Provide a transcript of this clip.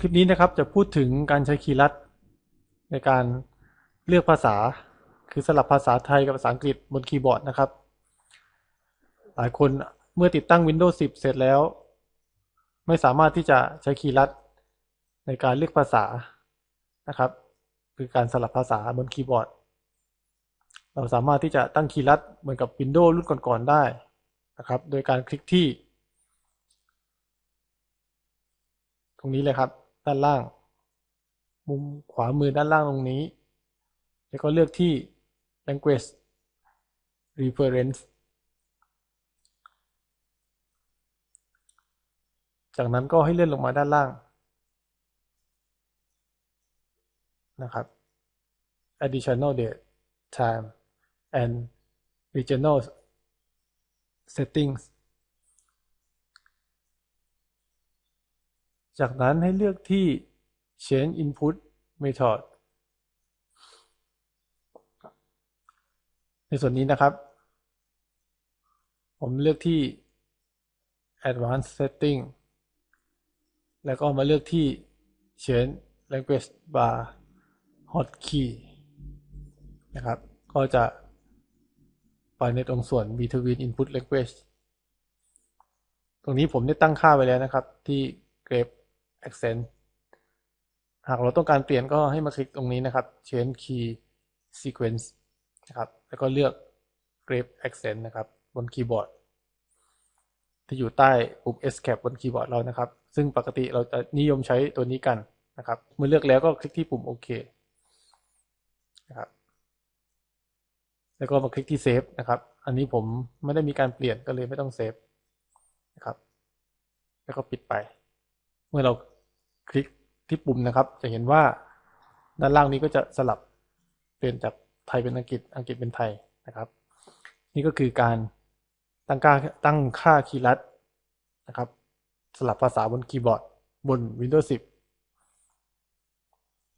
คลิปนี้นะครับจะพูดถึงการใช้คีย์ลัด ในการเลือกภาษา คือสลับภาษาไทยกับภาษาอังกฤษบนคีย์บอร์ดนะครับ หลายคนเมื่อติดตั้ง Windows 10 เสร็จแล้ว ไม่สามารถที่จะใช้คีย์ลัด ในการเลือกภาษานะครับ คือการสลับภาษาบนคีย์บอร์ด เราสามารถที่จะตั้งคีย์ลัดเหมือนกับ Windows รุ่นก่อนๆได้นะครับ โดยการคลิกที่ ตรงนี้เลยครับ ด้านล่าง มุมขวามือด้านล่างตรงนี้ แล้วก็เลือกที่ language reference จากนั้นก็ให้เลื่อนลงมาด้านล่างนะครับ additional date time and regional settings จากนั้นให้เลือกที่ change input method ในส่วนนี้นะครับ ผมเลือกที่ advanced setting แล้วก็มาเลือกที่ change language bar hotkey นะครับ ก็จะไปในตรงส่วน between input language ตรงนี้ผมได้ตั้งค่าไว้แล้วนะครับที่ grep accent หากเราต้องการเปลี่ยนก็ให้มาคลิกตรงนี้นะครับ change key sequence นะครับ แล้วก็เลือก grep accent นะครับบนคีย์บอร์ดที่อยู่ใต้ปุ่ม escape บนคีย์บอร์ดเรานะครับ ซึ่งปกติเราจะนิยมใช้ตัวนี้กันนะครับ เมื่อเลือกแล้วก็คลิกที่ปุ่มโอเคนะครับ แล้วก็มาคลิกที่เซฟนะครับ อันนี้ผมไม่ได้มีการเปลี่ยนก็เลยไม่ต้องเซฟนะครับ แล้วก็ปิดไป เมื่อเรา คลิกที่ปุ่มนะครับ จะเห็นว่าด้านล่างนี้ก็จะสลับเปลี่ยนจากไทยเป็นอังกฤษ อังกฤษเป็นไทยนะครับ นี่ก็คือการตั้งค่าตั้งค่าคีย์ลัดนะครับ สลับภาษาบนคีย์บอร์ดบน Windows 10